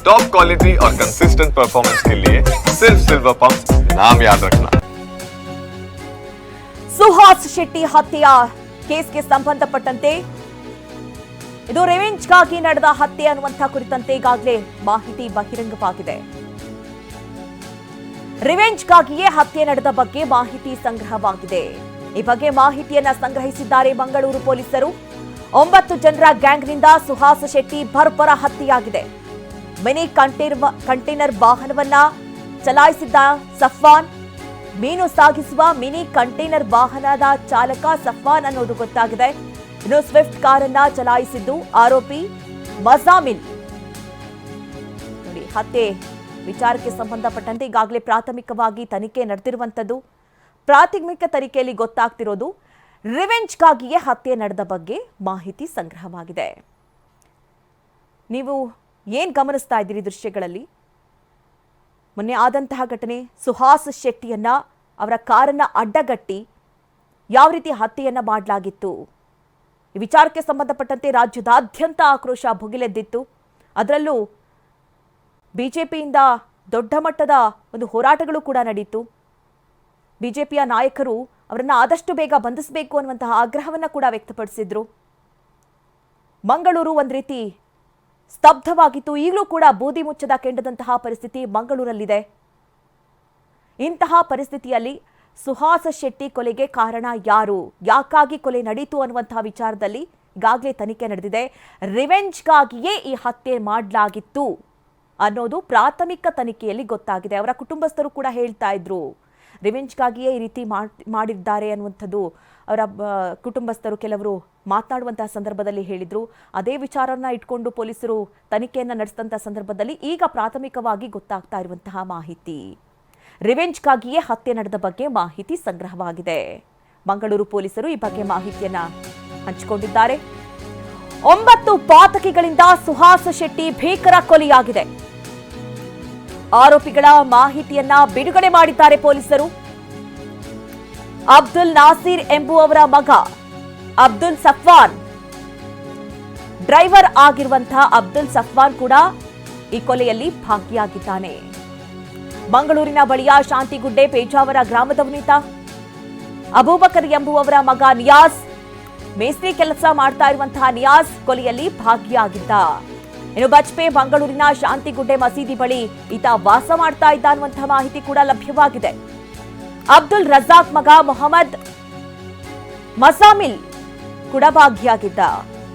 Top quality और consistent performance के लिए सिर्फ सिल्वर पंप नाम याद रखना ಸುಹಾಸ್ ಶೆಟ್ಟಿ ಹತ್ಯೆಯ ಕೇಸ್ಗೆ ಸಂಬಂಧಪಟ್ಟಂತೆ ಇದು ರೆವೆಂಜ್ಗಾಗಿ ನಡೆದ ಹತ್ಯೆ ಅನ್ನುವಂಥ ಕುರಿತಂತೆ ಈಗಾಗಲೇ ಮಾಹಿತಿ ಬಹಿರಂಗವಾಗಿದೆ ರಿವೆಂಜ್ಗಾಗಿಯೇ ಹತ್ಯೆ ನಡೆದ ಬಗ್ಗೆ ಮಾಹಿತಿ ಸಂಗ್ರಹವಾಗಿದೆ ಈ ಬಗ್ಗೆ ಮಾಹಿತಿಯನ್ನ ಸಂಗ್ರಹಿಸಿದ್ದಾರೆ ಮಂಗಳೂರು ಪೊಲೀಸರು ಒಂಬತ್ತು ಜನರ ಗ್ಯಾಂಗ್ನಿಂದ Suhas Shetty ಭರ್ಪರ ಹತ್ಯೆಯಾಗಿದೆ mini container container ವಾಹನವನ್ನ ಚಲಾಯಿಸಿದ್ದ ಸಫ್ವಾನ್. ಮೀನು ಸಾಗಿಸುವ ಮಿನಿ ಕಂಟೈನರ್ ವಾಹನದ ಚಾಲಕ ಸಫ್ವಾನ್ ಅನ್ನೋದು ಗೊತ್ತಾಗಿದೆ. ಇನ್ನು ಸ್ವಿಫ್ಟ್ ಕಾರನ್ನ ಚಲಾಯಿಸಿದ್ದು ಆರೋಪಿ ಮಜಾಮಿನ್. ನೋಡಿ, ಹತ್ಯೆ ವಿಚಾರಕ್ಕೆ ಸಂಬಂಧಪಟ್ಟಂತೆ ಈಗಾಗಲೇ ಪ್ರಾಥಮಿಕವಾಗಿ ತನಿಖೆ ನಡೆದಿರುವಂಥದ್ದು. ಪ್ರಾಥಮಿಕ ತನಿಖೆಯಲ್ಲಿ ಗೊತ್ತಾಗ್ತಿರೋದು ರಿವೆಂಜ್ಗಾಗಿಯೇ ಹತ್ಯೆ ನಡೆದ ಬಗ್ಗೆ ಮಾಹಿತಿ ಸಂಗ್ರಹವಾಗಿದೆ. ನೀವು ಏನು ಗಮನಿಸ್ತಾ ಇದ್ದೀರಿ ದೃಶ್ಯಗಳಲ್ಲಿ? ಮೊನ್ನೆ ಆದಂತಹ ಘಟನೆ, ಸುಹಾಸ್ ಶೆಟ್ಟಿಯನ್ನ, ಅವರ ಕಾರನ್ನ ಅಡ್ಡಗಟ್ಟಿ ಯಾವ ರೀತಿ ಹತ್ಯೆಯನ್ನ ಮಾಡಲಾಗಿತ್ತು? ಈ ವಿಚಾರಕ್ಕೆ ಸಂಬಂಧಪಟ್ಟಂತೆ ರಾಜ್ಯದಾದ್ಯಂತ ಆಕ್ರೋಶ ಭುಗಿಲೆದ್ದಿತ್ತು. ಅದರಲ್ಲೂ ಬಿಜೆಪಿಯಿಂದ ದೊಡ್ಡ ಮಟ್ಟದ ಒಂದು ಹೋರಾಟಗಳು ಕೂಡ ನಡೀತು. ಬಿಜೆಪಿಯ ನಾಯಕರು ಅವರನ್ನು ಆದಷ್ಟು ಬೇಗ ಬಂಧಿಸಬೇಕು ಅನ್ನುವಂತಹ ಆಗ್ರಹವನ್ನು ಕೂಡ ವ್ಯಕ್ತಪಡಿಸಿದ್ರು. ಮಂಗಳೂರು ಒಂದು ರೀತಿ ಸ್ತಬ್ಧವಾಗಿತ್ತು. ಈಗಲೂ ಕೂಡ ಬೂದಿ ಮುಚ್ಚದ ಕೆಂಡದಂತಹ ಪರಿಸ್ಥಿತಿ ಮಂಗಳೂರಲ್ಲಿದೆ. ಇಂತಹ ಪರಿಸ್ಥಿತಿಯಲ್ಲಿ ಸುಹಾಸ ಶೆಟ್ಟಿ ಕೊಲೆಗೆ ಕಾರಣ ಯಾರು? ಯಾಕಾಗಿ ಕೊಲೆ ನಡೀತು ಅನ್ನುವಂತಹ ವಿಚಾರದಲ್ಲಿ ಈಗಾಗಲೇ ತನಿಖೆ ನಡೆದಿದೆ. ರಿವೆಂಜ್ಗಾಗಿಯೇ ಈ ಹತ್ಯೆ ಮಾಡಲಾಗಿತ್ತು ಅನ್ನೋದು ಪ್ರಾಥಮಿಕ ತನಿಖೆಯಲ್ಲಿ ಗೊತ್ತಾಗಿದೆ. ಅವರ ಕುಟುಂಬಸ್ಥರು ಕೂಡ ಹೇಳ್ತಾ ಇದ್ರು. ರಿವೆಂಜ್ಗಾಗಿಯೇ ಈ ರೀತಿ ಮಾಡ್- ಮಾಡಿದ್ದಾರೆ ಅನ್ನುವಂಥದ್ದು ಅವರ ಕುಟುಂಬಸ್ಥರು ಕೆಲವರು ಮಾತನಾಡುವಂತಹ ಸಂದರ್ಭದಲ್ಲಿ ಹೇಳಿದ್ರು. ಅದೇ ವಿಚಾರನ ಇಟ್ಕೊಂಡು ಪೊಲೀಸರು ತನಿಖೆಯನ್ನು ನಡೆಸಿದಂತಹ ಸಂದರ್ಭದಲ್ಲಿ ಈಗ ಪ್ರಾಥಮಿಕವಾಗಿ ಗೊತ್ತಾಗ್ತಾ ಇರುವಂತಹ ಮಾಹಿತಿ. ರಿವೆಂಜ್ಗಾಗಿಯೇ ಹತ್ಯೆ ನಡೆದ ಬಗ್ಗೆ ಮಾಹಿತಿ ಸಂಗ್ರಹವಾಗಿದೆ. ಮಂಗಳೂರು ಪೊಲೀಸರು ಈ ಬಗ್ಗೆ ಮಾಹಿತಿಯನ್ನ ಹಂಚಿಕೊಂಡಿದ್ದಾರೆ. ಒಂಬತ್ತು ಪಾತಕಿಗಳಿಂದ ಸುಹಾಸ ಶೆಟ್ಟಿ ಭೀಕರ ಕೊಲೆಯಾಗಿದೆ. ಆರೋಪಿಗಳ ಮಾಹಿತಿಯನ್ನ ಬಿಡುಗಡೆ ಮಾಡಿದ್ದಾರೆ ಪೊಲೀಸರು. ಅಬ್ದುಲ್ ನಾಸೀರ್ ಎಂಬುವವರ ಮಗ ಅಬ್ದುಲ್ ಸಫ್ವಾನ್. ಡ್ರೈವರ್ ಆಗಿರುವಂತಹ ಅಬ್ದುಲ್ ಸಫ್ವಾನ್ ಕೂಡ ಈ ಕೊಲೆಯಲ್ಲಿ ಭಾಗಿಯಾಗಿದ್ದಾನೆ. ಮಂಗಳೂರಿನ ಬಳಿಯ ಶಾಂತಿಗುಡ್ಡೆ ಪೇಜಾವರ ಗ್ರಾಮದವನಿತ ಅಬೂಬಕರ್ ಎಂಬುವವರ ಮಗ ನಿಯಾಸ್ ಮೇಸ್ತ್ರಿ ಕೆಲಸ ಮಾಡ್ತಾ ಇರುವಂತಹ ನಿಯಾಸ್ ಕೊಲೆಯಲ್ಲಿ ಭಾಗಿಯಾಗಿದ್ದ. ಇನ್ನು ಬಜ್ಪೆ ಮಂಗಳೂರಿನ ಶಾಂತಿಗುಡ್ಡೆ ಮಸೀದಿ ಬಳಿ ಈತ ವಾಸ ಮಾಡ್ತಾ ಇದ್ದ ಅನ್ನುವಂತಹ ಮಾಹಿತಿ ಕೂಡ ಲಭ್ಯವಾಗಿದೆ. ಅಬ್ದುಲ್ ರಜಾಕ್ ಮಗ ಮೊಹಮ್ಮದ್ ಮಸಾಮಿಲ್ ಕೂಡ ಭಾಗಿಯಾಗಿದ್ದ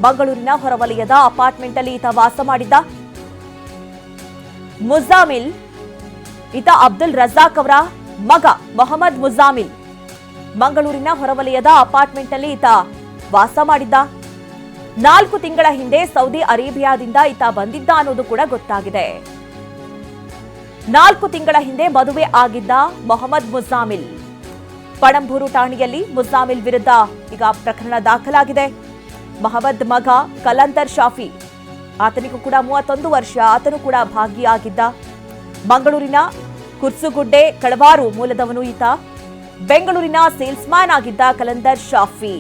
ಮಂಗಳೂರಿನ ಹೊರವಲಯದ ಅಪಾರ್ಟ್ಮೆಂಟ್ ಅಲ್ಲಿ ಈತ ವಾಸ ಮಾಡಿದ್ದ. ಮುಜಾಮಿಲ್ ಈತ ಅಬ್ದುಲ್ ರಜಾಕ್ ಅವರ ಮಗ ಮೊಹಮ್ಮದ್ ಮುಜಾಮಿಲ್ ಮಂಗಳೂರಿನ ಹೊರವಲಯದ ಅಪಾರ್ಟ್ಮೆಂಟ್ ಅಲ್ಲಿ ಈತ ವಾಸ ಮಾಡಿದ್ದ. ನಾಲ್ಕು ತಿಂಗಳ ಹಿಂದೆ ಸೌದಿ ಅರೇಬಿಯಾದಿಂದ ಈತ ಬಂದಿದ್ದ ಅನ್ನೋದು ಕೂಡ ಗೊತ್ತಾಗಿದೆ. ನಾಲ್ಕು ತಿಂಗಳ ಹಿಂದೆ ಮದುವೆ ಆಗಿದ್ದ ಮೊಹಮ್ಮದ್ ಮುಜಾಮಿಲ್. ಪಣಂಬೂರು ಠಾಣೆಯಲ್ಲಿ ಮುಜಾಮಿಲ್ ವಿರುದ್ಧ ಈಗ ಪ್ರಕರಣ ದಾಖಲಾಗಿದೆ. ಮೊಹಮ್ಮದ್ ಮಗ ಕಲಂದರ್ ಶಾಫಿ, ಆತನಿಗೂ ಕೂಡ ಮೂವತ್ತೊಂದು ವರ್ಷ, ಆತನು ಕೂಡ ಭಾಗಿಯಾಗಿದ್ದ. ಮಂಗಳೂರಿನ ಕುರ್ಸುಗುಡ್ಡೆ ಕಳವಾರು ಮೂಲದವನು ಈತ. ಬೆಂಗಳೂರಿನ ಸೇಲ್ಸ್ಮ್ಯಾನ್ ಆಗಿದ್ದ ಕಲಂದರ್ ಶಾಫಿ.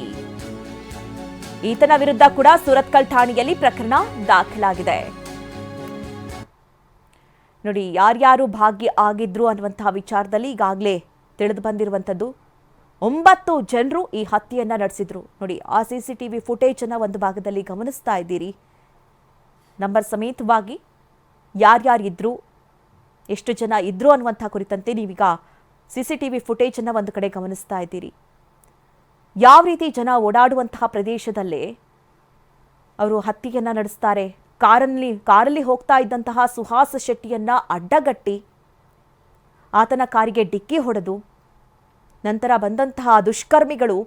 ಈತನ ವಿರುದ್ಧ ಕೂಡ ಸುರತ್ಕಲ್ ಠಾಣೆಯಲ್ಲಿ ಪ್ರಕರಣ ದಾಖಲಾಗಿದೆ. ನೋಡಿ, ಯಾರ್ಯಾರು ಭಾಗ್ಯ ಆಗಿದ್ರು ಅನ್ನುವಂತಹ ವಿಚಾರದಲ್ಲಿ ಈಗಾಗಲೇ ತಿಳಿದು ಬಂದಿರುವಂಥದ್ದು ಒಂಬತ್ತು ಜನರು ಈ ಹತ್ಯೆಯನ್ನ ನಡೆಸಿದ್ರು. ನೋಡಿ, ಆ ಸಿ ಸಿ ಫುಟೇಜ್ ಅನ್ನ ಒಂದು ಭಾಗದಲ್ಲಿ ಗಮನಿಸ್ತಾ ಇದ್ದೀರಿ. ನಂಬರ್ ಸಮೇತವಾಗಿ ಯಾರ್ಯಾರಿದ್ರು ಎಷ್ಟು ಜನ ಇದ್ರು ಅನ್ನುವಂಥ ಕುರಿತಂತೆ ನೀವೀಗ ಸಿ ಸಿ ಟಿ ವಿ ಫುಟೇಜನ್ನು ಒಂದು ಕಡೆ ಗಮನಿಸ್ತಾ ಇದ್ದೀರಿ. ಯಾವ ರೀತಿ ಜನ ಓಡಾಡುವಂತಹ ಪ್ರದೇಶದಲ್ಲೇ ಅವರು ಹತ್ಯೆಯನ್ನು ನಡೆಸ್ತಾರೆ. ಕಾರಲ್ಲಿ ಕಾರಲ್ಲಿ ಹೋಗ್ತಾ ಇದ್ದಂತಹ ಸುಹಾಸ ಶೆಟ್ಟಿಯನ್ನ ಅಡ್ಡಗಟ್ಟಿ ಆತನ ಕಾರಿಗೆ ಡಿಕ್ಕಿ ಹೊಡೆದು ನಂತರ ಬಂದಂತಹ ದುಷ್ಕರ್ಮಿಗಳು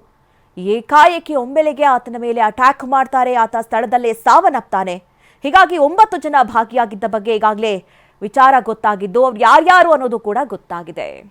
ಏಕಾಏಕಿ ಒಮ್ಮೆಲೆಗೆ ಆತನ ಮೇಲೆ ಅಟ್ಯಾಕ್ ಮಾಡ್ತಾರೆ. ಆತ ಸ್ಥಳದಲ್ಲೇ ಸಾವನ್ನಪ್ತಾನೆ. ಹೀಗಾಗಿ ಒಂಬತ್ತು ಜನ ಭಾಗಿಯಾಗಿದ್ದ ಬಗ್ಗೆ ಈಗಾಗಲೇ ವಿಚಾರ ಗೊತ್ತಾಗಿದ್ದು, ಅವ್ರು ಯಾರ್ಯಾರು ಅನ್ನೋದು ಕೂಡ ಗೊತ್ತಾಗಿದೆ.